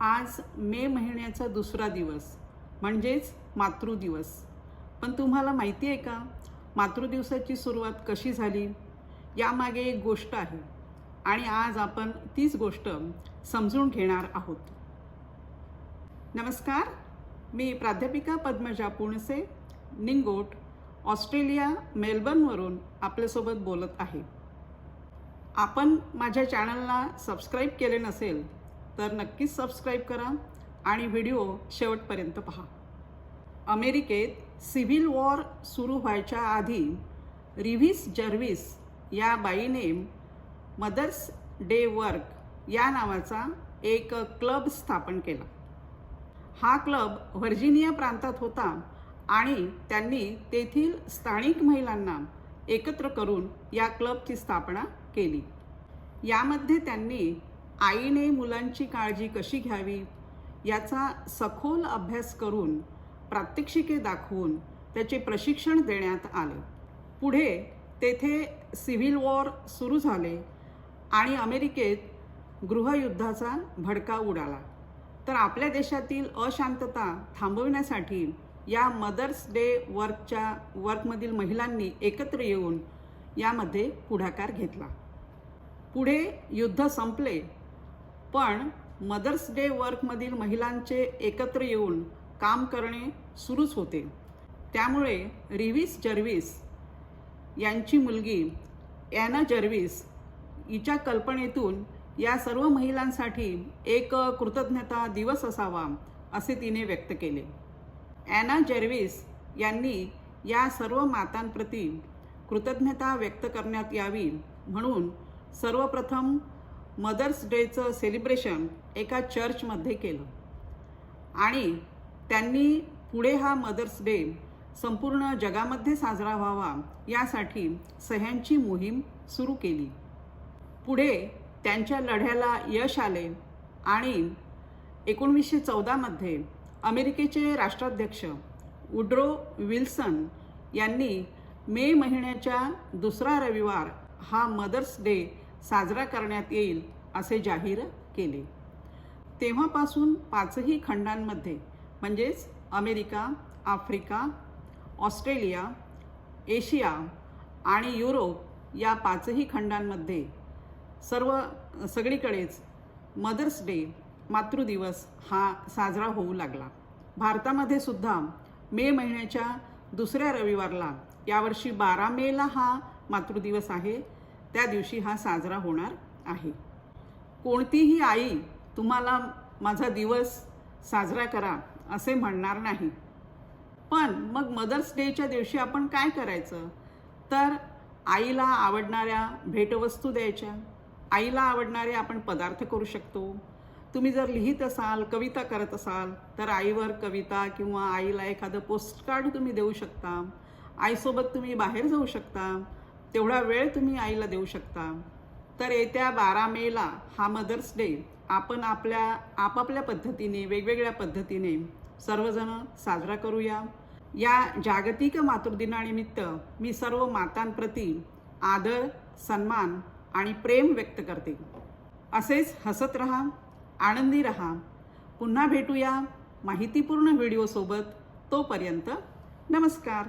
आज मे महिन्याचा दुसरा दिवस म्हणजेच मातृदिवस. पण तुम्हाला माहिती आहे का? मातृदिवसाची सुरुवात कशी झाली? यामागे एक गोष्ट आहे आणि आज आपण तीच गोष्ट समजून घेणार आहोत. नमस्कार मी प्राध्यापिका पद्मजा पुणसे निंगोट ऑस्ट्रेलिया मेलबर्नवरून आपल्यासोबत बोलत आहे. आपण माझ्या चॅनलला सबस्क्राईब केले नसेल तर नक्कीच सबस्क्राईब करा आणि व्हिडिओ शेवटपर्यंत पहा. अमेरिकेत सिव्हिल वॉर सुरू व्हायच्या आधी रिव्हिस जर्विस या बाईने मदर्स डे वर्क या नावाचा एक क्लब स्थापन केला. हा क्लब व्हर्जिनिया प्रांतात होता आणि त्यांनी तेथील स्थानिक महिलांना एकत्र करून या क्लबची स्थापना केली. यामध्ये त्यांनी आईने मुलांची काळजी कशी घ्यावी याचा सखोल अभ्यास करून प्रात्यक्षिके दाखवून त्याचे प्रशिक्षण देण्यात आले. पुढे तेथे सिव्हिल वॉर सुरू झाले आणि अमेरिकेत गृहयुद्धाचा भडका उडाला. तर आपल्या देशातील अशांतता थांबविण्यासाठी या मदर्स डे वर्कच्या वर्कमधील महिलांनी एकत्र येऊन यामध्ये पुढाकार घेतला. पुढे युद्ध संपले. पण मदर्स डे वर्कमधील महिलांचे एकत्र येऊन काम करणे सुरूच होते. त्यामुळे रिव्हिस जर्विस यांची मुलगी ॲना जर्विस हिच्या कल्पनेतून या सर्व महिलांसाठी एक कृतज्ञता दिवस असावा असे तिने व्यक्त केले. ॲना जर्विस यांनी या सर्व मातांप्रती कृतज्ञता व्यक्त करण्यात यावी म्हणून सर्वप्रथम मदर्स डेचं सेलिब्रेशन एका चर्चमध्ये केलं. आणि त्यांनी पुढे हा मदर्स डे संपूर्ण जगामध्ये साजरा व्हावा यासाठी सह्यांची मोहीम सुरू केली. पुढे त्यांच्या लढ्याला यश आले आणि एकोणवीसशे चौदामध्ये अमेरिकेचे राष्ट्राध्यक्ष उड्रो विल्सन यांनी मे महिन्याच्या दुसरा रविवार हा मदर्स डे साजरा करण्यात येईल असे जाहीर केले. तेव्हापासून पाचही खंडांमध्ये म्हणजेच अमेरिका आफ्रिका ऑस्ट्रेलिया एशिया आणि युरोप या पाचही खंडांमध्ये सर्व सगळीकडेच मदर्स डे मातृदिवस हा साजरा होऊ लागला. भारतामध्ये सुद्धा मे महिन्याच्या दुसऱ्या रविवारला यावर्षी बारा मेला हा मातृदिवस आहे. त्या दिवशी हा साजरा होणार आहे. कोणतीही आई तुम्हाला माझा दिवस साजरा करा असे म्हणणार नाही. पण मग मदर्स डेच्या दिवशी आपण काय करायचं? तर आईला आवडणाऱ्या भेटवस्तू द्यायच्या. आईला आवडणारे आपण पदार्थ करू शकतो. तुम्ही जर लिहित असाल कविता करत असाल तर आईवर कविता किंवा आईला एखादं पोस्टकार्ड तुम्ही देऊ शकता. आईसोबत तुम्ही बाहेर जाऊ शकता. तेवढा वेळ तुम्ही आईला देऊ शकता. तर येत्या बारा मेला हा मदर्स डे आपण आपल्या आपापल्या पद्धतीने वेगवेगळ्या पद्धतीने सर्वजण साजरा करूया. या जागतिक मातृदिनानिमित्त मी सर्व मातांप्रती आदर सन्मान आणि प्रेम व्यक्त करते. असेच हसत रहा आनंदी रहा. पुन्हा भेटूया माहितीपूर्ण व्हिडिओसोबत तोपर्यंत नमस्कार.